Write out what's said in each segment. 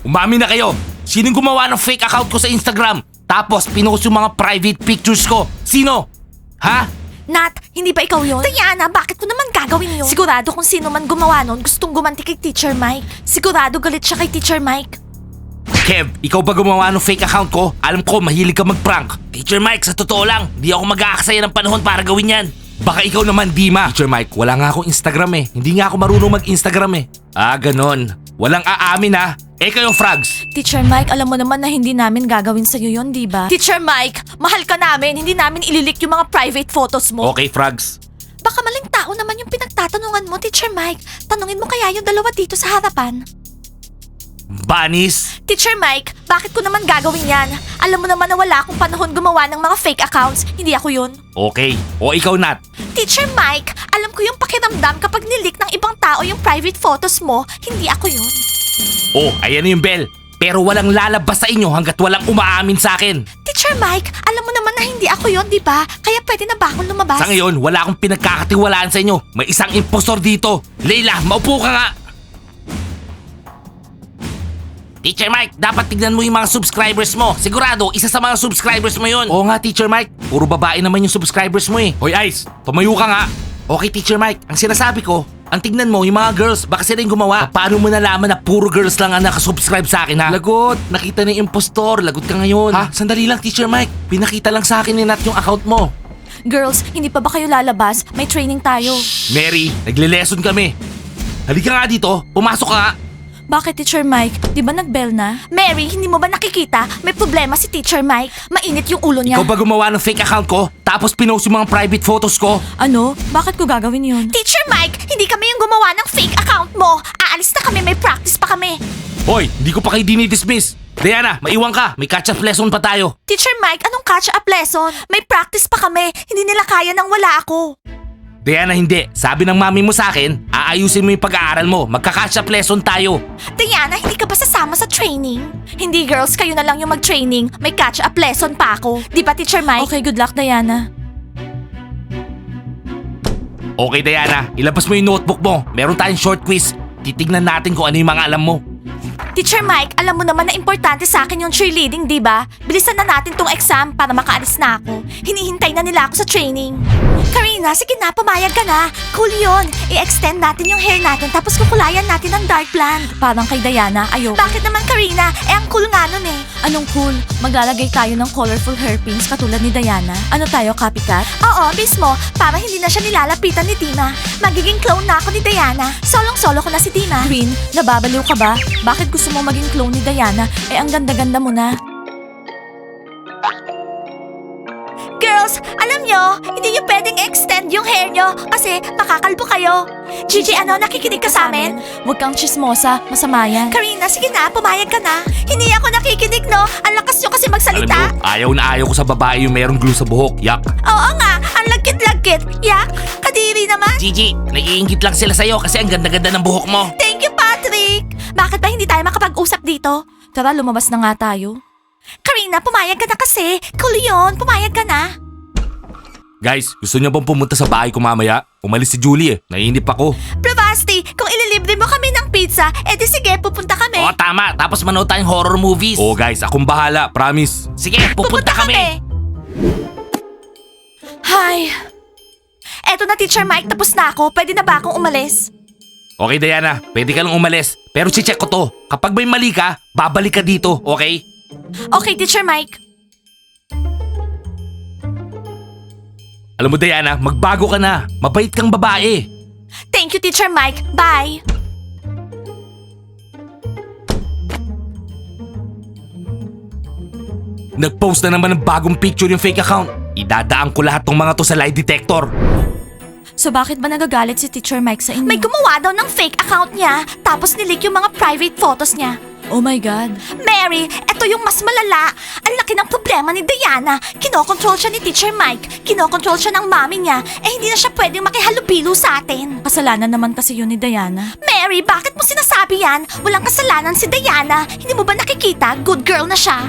Umami na kayo. Sinong gumawa ng fake account ko sa Instagram? Tapos pinost yung mga private pictures ko. Sino? Ha? Nat, hindi ba ikaw yon? Diana, bakit ko naman gagawin yun? Sigurado kung sino man gumawa nun, gustong gumanti kay Teacher Mike. Sigurado galit siya kay Teacher Mike. Kev, ikaw ba gumawa ng fake account ko? Alam ko, mahilig ka mag-prank. Teacher Mike, sa totoo lang, di ako mag-aaksaya ng panahon para gawin yan. Baka ikaw naman, Dima. Teacher Mike, wala nga akong Instagram eh. Hindi nga ako marunong mag-Instagram eh. Ah, ganon. Walang aamin ha. Eh kayo, Frogs. Teacher Mike, alam mo naman na hindi namin gagawin sa'yo yon, di ba? Teacher Mike, mahal ka namin. Hindi namin ililik yung mga private photos mo. Okay, Frogs. Baka maling tao naman yung pinagtatanungan mo, Teacher Mike. Tanungin mo kaya yung dalawa dito sa harapan. Banis. Teacher Mike, bakit ko naman gagawin yan? Alam mo naman na wala akong panahon gumawa ng mga fake accounts. Hindi ako yun. Okay. O ikaw, Nat. Teacher Mike, alam ko yung pakiramdam kapag nilik ng ibang tao yung private photos mo. Hindi ako yun. Oh, ayan na yung bell. Pero walang lalabas sa inyo hanggat walang umaamin sa akin. Teacher Mike, alam mo naman na hindi ako yun, di ba? Kaya pwede na ba akong lumabas? Sa ngayon, wala akong pinagkakatiwalaan sa inyo. May isang impostor dito. Leila, maupo ka nga. Teacher Mike, dapat tignan mo yung mga subscribers mo. Sigurado, isa sa mga subscribers mo yun. Oo nga, Teacher Mike. Puro babae naman yung subscribers mo eh. Hoy, Ice, tumayo ka nga. Okay, Teacher Mike, ang sinasabi ko, ang tignan mo, yung mga girls, baka sila yung gumawa. Paano mo nalaman na puro girls lang ang nakasubscribe sa akin, ha? Lagot, nakita na yung impostor. Lagot ka ngayon. Ha? Sandali lang, Teacher Mike. Pinakita lang sa akin ni Nat yung account mo. Girls, hindi pa ba kayo lalabas? May training tayo. Mary, nagle-lesson kami. Halika nga dito, pumasok ka nga. Bakit, Teacher Mike? Di ba nag-bell na? Mary, hindi mo ba nakikita? May problema si Teacher Mike. Mainit yung ulo niya. Ikaw ba gumawa ng fake account ko? Tapos pinost yung mga private photos ko? Ano? Bakit ko gagawin yun? Teacher Mike, hindi kami yung gumawa ng fake account mo. Aalis na kami, may practice pa kami. Hoy, hindi ko pa kayo dinidismiss. Diana, maiwan ka. May catch-up lesson pa tayo. Teacher Mike, anong catch-up lesson? May practice pa kami. Hindi nila kaya nang wala ako. Diana, hindi. Sabi ng mami mo sa akin, aayusin mo yung pag-aaral mo. Magka-catch up lesson tayo. Diana, hindi ka ba sasama sa training? Hindi girls, kayo na lang yung mag-training. May catch-up lesson pa ako. Di ba, Teacher Mike? Okay, good luck, Diana. Okay, Diana. Ilabas mo yung notebook mo. Meron tayong short quiz. Titignan natin kung ano yung mga alam mo. Teacher Mike, alam mo naman na importante sa akin yung cheerleading, di ba? Bilisan na natin tong exam para makaalis na ako. Hinihintay na nila ako sa training. Karina, sige na, pumayag ka na. Cool yun. I-extend natin yung hair natin tapos kukulayan natin ng dark blonde. Parang kay Diana, ayoko. Bakit naman Karina? Eh, ang cool nga nun eh. Anong cool? Maglalagay tayo ng colorful hairpins katulad ni Diana. Ano tayo, copycat? Oo, mismo. Para hindi na siya nilalapitan ni Dima. Magiging clone na ako ni Diana. Solong-solo ko na si Dima. Green, nababaliw ka ba? Bakit gusto mo maging clone ni Diana? Eh, ang ganda-ganda mo na. Girls, alam nyo, hindi nyo pwedeng extend yung hair nyo kasi makakalbo kayo. Gigi, ano, nakikinig ka sa amin? Huwag kang chismosa, masama yan. Karina, sige na, pumayag ka na. Hindi ako nakikinig, no? Ang lakas nyo kasi Alam magsalita. mo, ayaw na ayaw ko sa babae yung merong glue sa buhok. Yak. Oo nga, ang lagkit-lagkit. Yak, kadiri naman. Gigi, naiingit lang sila sa'yo kasi ang ganda-ganda ng buhok mo. Thank! Bakit ba hindi tayo makapag-usap dito? Tara, lumabas na nga tayo. Karina, pumayag ka na kasi. Yun, pumayag ka na. Guys, gusto niyo bang pumunta sa bahay ko mamaya? Umalis si Julie eh. Naiinip ako. Bravasti, kung ililibre mo kami ng pizza, edi sige, pupunta kami. Oo, tama. Tapos manood tayong horror movies. Oo, guys. Akong bahala. Promise. Sige, pupunta, kami. Hi. Eto na, Teacher Mike, tapos na ako. Pwede na ba akong umalis? Okay, Diana. Pwede ka lang umalis. Pero si-check ko to. Kapag may mali ka, babalik ka dito, okay? Okay, Teacher Mike. Alam mo, Diana, magbago ka na. Mabait kang babae. Thank you, Teacher Mike. Bye. Nag-post na naman ng bagong picture yung fake account. Idadaan ko lahat ng mga to sa lie detector. So bakit ba nagagalit si Teacher Mike sa inyo? May gumawa daw ng fake account niya, tapos nilik yung mga private photos niya. Oh my God. Mary, eto yung mas malala. Ang laki ng problema ni Diana. Kinokontrol siya ni Teacher Mike. Kinokontrol siya ng mami niya. Eh hindi na siya pwedeng makihalubilo sa atin. Kasalanan naman kasi yun ni Diana. Mary, bakit mo sinasabi yan? Walang kasalanan si Diana. Hindi mo ba nakikita? Good girl na siya.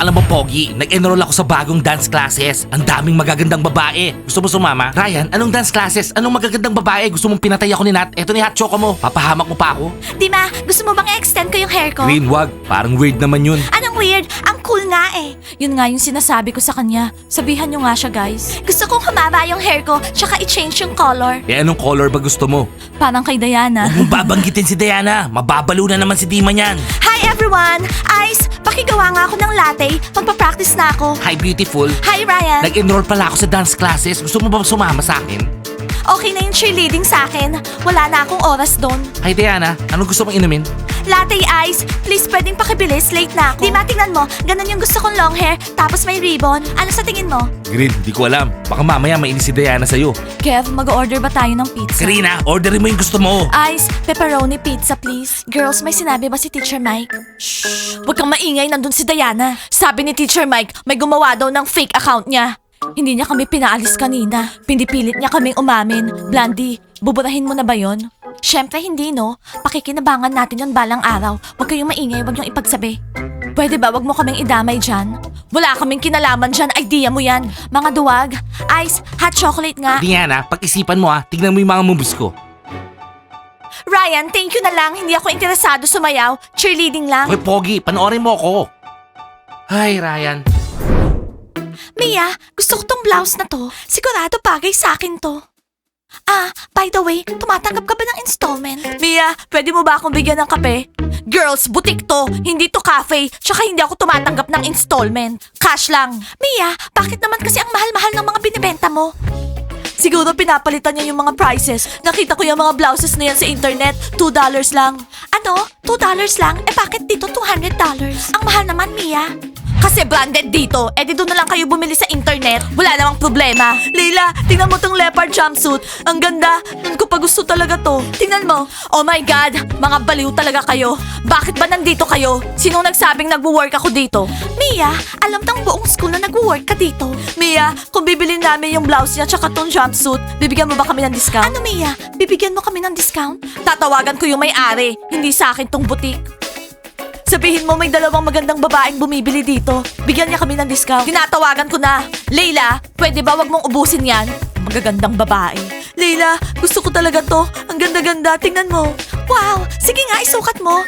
Alam mo, Pogi, nag-enroll ako sa bagong dance classes. Ang daming magagandang babae. Gusto mo sumama? Ryan, anong dance classes? Anong magagandang babae? Gusto mong pinatay ako ni Nat? Eto ni Hot Choco mo. Papahamak mo pa ako? Dima, gusto mo bang i-extend ko yung hair ko? Green, wag. Parang weird naman yun. Anong weird? Ang nga eh. Yun nga yung sinasabi ko sa kanya. Sabihan nyo nga siya, guys. Gusto kong humaba yung hair ko, tsaka i-change yung color. Eh, anong color ba gusto mo? Parang kay Diana. Huwag mong babanggitin si Diana. Mababalo na naman si Dima niyan. Hi everyone! Ice, pakigawa nga ako ng latte. Magpa-practice na ako. Hi, beautiful. Hi Ryan! Nag-enroll pala ako sa dance classes. Gusto mo ba sumama sa akin? Okay na yung cheerleading sa akin. Wala na akong oras doon. Hi, Diana. Anong gusto mong inumin? Latte Ice, please pwedeng pakibilis. Late na ako. Di ba, tingnan mo. Ganun yung gusto kong long hair, tapos may ribbon. Ano sa tingin mo? Green, di ko alam. Baka mamaya mainis si Diana sa'yo. Kev, mag-order ba tayo ng pizza? Karina, orderin mo yung gusto mo. Ice, pepperoni pizza please. Girls, may sinabi ba si Teacher Mike? Shh! Huwag kang maingay, nandun si Diana. Sabi ni Teacher Mike, may gumawa daw ng fake account niya. Hindi niya kami pinaalis kanina. Pinipilit niya kaming umamin. Blandy, buburahin mo na ba yon? Siyempre hindi no. Pakikinabangan natin yon balang araw. Huwag kayong maingay, huwag niyong ipagsabi. Pwede ba wag mo kaming idamay dyan? Wala kaming kinalaman dyan, idea mo yan. Mga duwag, ice, hot chocolate nga. Diana, pag-isipan mo ah. Tignan mo yung mga moves ko. Ryan, thank you na lang. Hindi ako interesado sumayaw. Cheerleading lang. Hoy, Pogi, panoorin mo ako. Hi, Ryan. Mia, gusto ko tong blouse na to. Sigurado bagay sa akin to. Ah, by the way, tumatanggap ka ba ng installment? Mia, pwede mo ba akong bigyan ng kape? Girls, butik to. Hindi to cafe. Tsaka hindi ako tumatanggap ng installment. Cash lang. Mia, bakit naman kasi ang mahal-mahal ng mga binibenta mo? Siguro pinapalitan niya yung mga prices. Nakita ko yung mga blouses na yan sa internet. $2 lang. Ano? $2 lang? Eh bakit dito $200? Ang mahal naman, Mia. Kasi branded dito. Eh di doon na lang kayo bumili sa internet. Wala namang problema. Leila, tingnan mo tong leopard jumpsuit. Ang ganda. Nun ko pa gusto talaga to. Tingnan mo. Oh my God. Mga baliw talaga kayo. Bakit ba nandito kayo? Sino nagsabing nagwo-work ako dito? Mia, alam ng buong school na nagwo-work ka dito. Mia, kung bibilin namin yung blouse niya tsaka tong jumpsuit, bibigyan mo ba kami ng discount? Ano Mia? Bibigyan mo kami ng discount? Tatawagan ko yung may-ari. Hindi sa akin tong butik. Sabihin mo may dalawang magandang babaeng bumibili dito. Bigyan niya kami ng discount. Tinatawagan ko na. Leila, pwede ba wag mong ubusin yan? Magagandang babae. Leila, gusto ko talaga to. Ang ganda-ganda. Tingnan mo. Wow! Sige nga, isukat mo.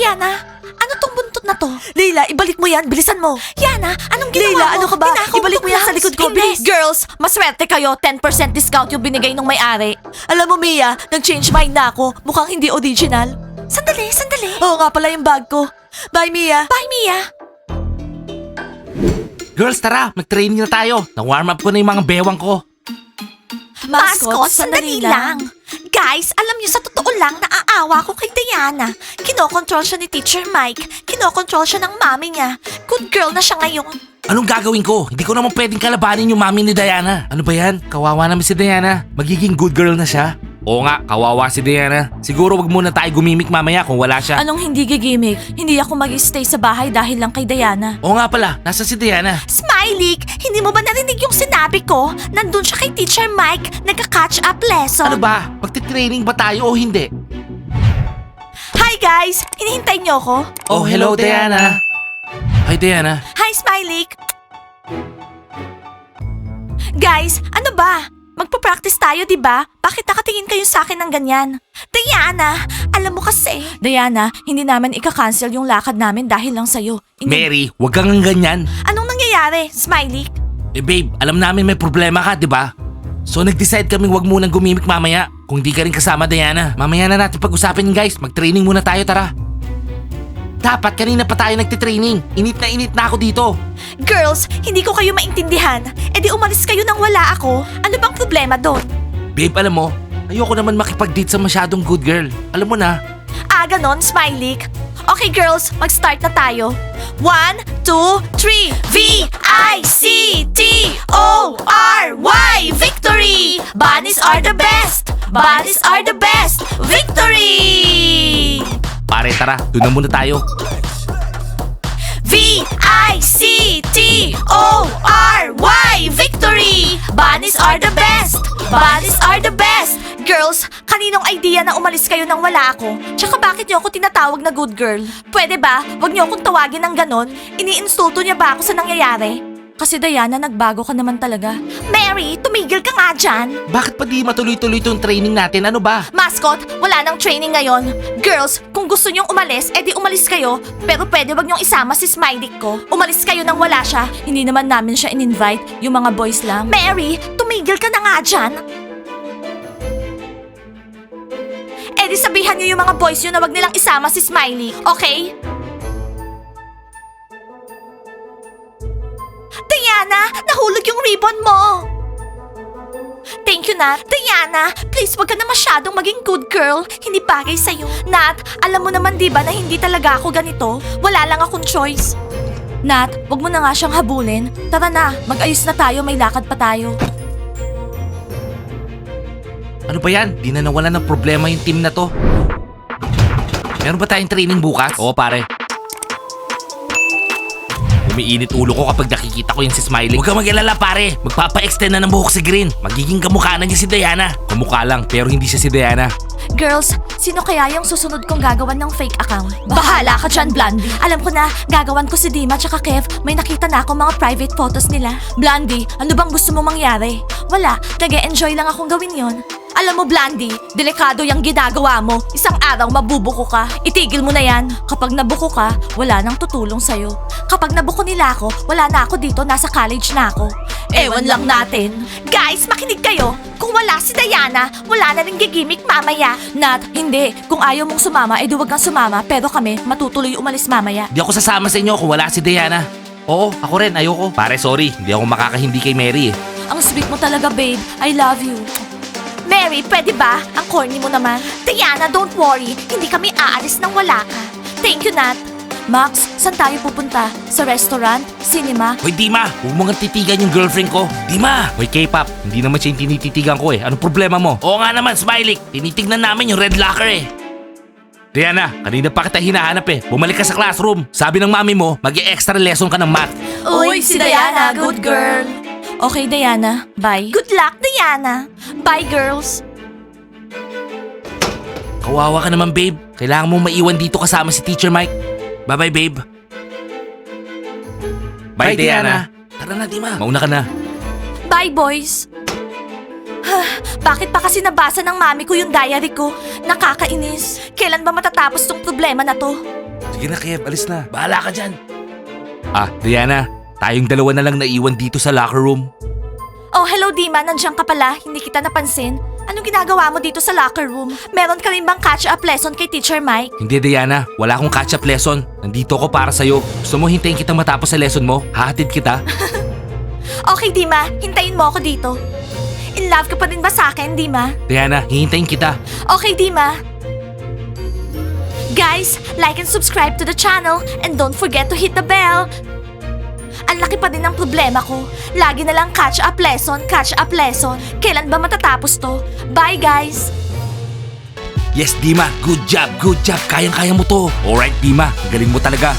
Yana, ano tong buntot na to? Leila, ibalik mo yan. Bilisan mo. Yana, anong ginawa Leila, mo? ano ka ba? Tinakaw mo Ibalik mo yan sa likod ko, bilis. Girls, maswerte kayo. 10% discount yung binigay ng may-ari. Alam mo, Mia, nag-change mind na ako. Mukhang hindi original. Sandali, sandali. Oo nga pala yung bag ko. Bye, Mia. Bye, Mia. Girls, tara. Mag-training na tayo. Na-warm up ko na yung mga bewang ko. Mascot, sandali lang. Guys, alam niyo sa totoo lang naaawa ko kay Diana. Kinokontrol siya ni Teacher Mike. Kinokontrol siya ng mami niya. Good girl na siya ngayon. Anong gagawin ko? Hindi ko naman pwedeng kalabanin yung mami ni Diana. Ano ba yan? Kawawa naman si Diana. Magiging good girl na siya. Oo nga, kawawa si Diana. Siguro wag muna tayo gumimik mamaya kung wala siya. Anong hindi gigimik? Hindi ako mag-stay sa bahay dahil lang kay Diana. Oo nga pala, nasa si Diana. Smiley, hindi mo ba narinig yung sinabi ko? Nandun siya kay Teacher Mike, nagka-catch up lesson. Ano ba? Magti-training ba tayo o hindi? Hi guys! Hinihintay niyo ako? Oh, hello, Diana. Hi, Diana. Hi, Smiley! Guys, ano ba? Magpa-practice tayo, di ba? Bakit nakatingin kayo sa akin ng ganyan? Diana, alam mo kasi. Diana, hindi namin ika-cancel yung lakad namin dahil lang sa'yo. Hindi- Mary, wag kang ganyan. Anong nangyayari, Smiley? Eh babe, alam namin may problema ka, di ba? So nag-decide kaming wag munang gumimik mamaya. Kung di ka rin kasama, Diana. Mamaya na natin pag-usapin guys. Mag-training muna tayo, tara. Dapat kanina pa tayo nagtitraining. Init na init na ako dito. Girls, hindi ko kayo maintindihan. E di umalis kayo nang wala ako. Ano bang problema doon? Babe, alam mo, ayoko naman makipag-date sa masyadong good girl. Alam mo na. Ah, ganon, Smiley. Okay, girls, mag-start na tayo. One, two, three. V-I-C-T-O-R-Y. Victory! Bunnies are the best! Bunnies are the best! Victory! Pare, tara. Doon na muna tayo. V-I-C-T-O-R-Y. Victory! Bunnies are the best! Bunnies are the best! Girls, Kaninong idea na umalis kayo nang wala ako? Tsaka bakit niyo ako tinatawag na good girl? Pwede ba? Huwag niyo akong tawagin ng ganon. Iniinsulto niya ba ako sa nangyayari? Kasi Diana, nagbago ka naman talaga. Mary, tumigil ka nga dyan. Bakit pa di matuloy-tuloy tong training natin? Ano ba? Mascot, wala nang training ngayon. Girls, kung gusto niyong umalis, edi umalis kayo. Pero pwede wag niyong isama si Smiley ko. Umalis kayo nang wala siya. Hindi naman namin siya in-invite, yung mga boys lang. Mary, tumigil ka na nga dyan. Edi sabihan niyo yung mga boys yun na wag nilang isama si Smiley, okay? Nahulog yung ribbon mo! Thank you, Nat. Diana, please wag ka na masyadong maging good girl. Hindi bagay sa'yo. Nat, alam mo naman di ba na hindi talaga ako ganito? Wala lang akong choice. Nat, wag mo na nga siyang habulin. Tara na, mag-ayos na tayo, may lakad pa tayo. Ano ba yan? Di na nawala ng problema yung team na to. Meron ba tayong training bukas? Oo pare. Umiinit ulo ko kapag nakikita ko yung si Smiley. Huwag kang mag-alala pare. Magpapa-extend na ng buhok si Green. Magiging kamukha na niya si Diana. Kamukha lang pero hindi siya si Diana. Girls, sino kaya yung susunod kong gagawan ng fake account? Bahala ka dyan, Blondie. Alam ko na, gagawan ko si Dima tsaka Kev. May nakita na ako mga private photos nila. Blondie, ano bang gusto mo mangyari? Wala, nag enjoy lang akong gawin yon. Alam mo, Blondie, delikado yung ginagawa mo. Isang araw mabubuko ka. Itigil mo na yan. Kapag nabuko ka, wala nang tutulong sa'yo. Kapag nabuko nila ako, wala na ako dito, nasa college na ako. Ewan lang natin. Guys, makinig kayo. Kung wala si Diana, wala na rin gigimik mamaya. Nat, hindi. Kung ayaw mong sumama, edi wag kang sumama. Pero kami, matutuloy umalis mamaya. Di ako sasama sa inyo kung wala si Diana. Oo, ako rin. Ayoko. Pare, sorry. Hindi ako makakahindi kay Mary eh. Ang sweet mo talaga, babe. I love you. Mary, pwede ba? Ang corny mo naman. Diana, don't worry. Hindi kami aalis nang wala ka. Thank you, Nat. Max, saan tayo pupunta? Sa restaurant? Cinema? Hoy, Dima! Huwag mo nga titigan yung girlfriend ko. Dima! Hoy, K-pop. Hindi naman siya yung tinititigan ko eh. Anong problema mo? Oo nga naman, Smiley. Tinitignan namin yung red locker eh. Diana, kanina pa kita hinahanap eh. Bumalik ka sa classroom. Sabi ng mami mo, mag extra lesson ka ng math. Uy, si Diana, good girl. Okay, Diana. Bye. Good luck, Diana. Bye, girls. Kawawa ka naman, babe. Kailangan mo maiwan dito kasama si Teacher Mike. Bye-bye, babe. Bye, Bye, Diana. Tara na, Dima. Mauna ka na. Bye, boys. Bakit pa kasi nabasa ng mami ko yung diary ko? Nakakainis. Kailan ba matatapos tong problema na to? Sige na, Kev. Alis na. Bahala ka dyan. Ah, Diana. Tayong dalawa na lang naiwan dito sa locker room. Oh, hello Dima, nandiyan ka pala. Hindi kita napansin. Anong ginagawa mo dito sa locker room? Meron ka rin bang catch-up lesson kay Teacher Mike? Hindi, Diana. Wala akong catch-up lesson. Nandito ako para sa'yo. Gusto mo hintayin kitang matapos sa lesson mo? Hahatid kita? Okay, Dima. Hintayin mo ako dito. In love ka pa rin ba sa akin, Dima? Diana, hihintayin kita. Okay, Dima. Guys, like and subscribe to the channel and don't forget to hit the bell. Ang laki pa din ng problema ko. Lagi na lang catch up lesson, catch up lesson. Kailan ba matatapos to? Bye, guys! Yes, Dima. Good job, good job. Kayang-kaya mo to. Alright, Dima. Galing mo talaga.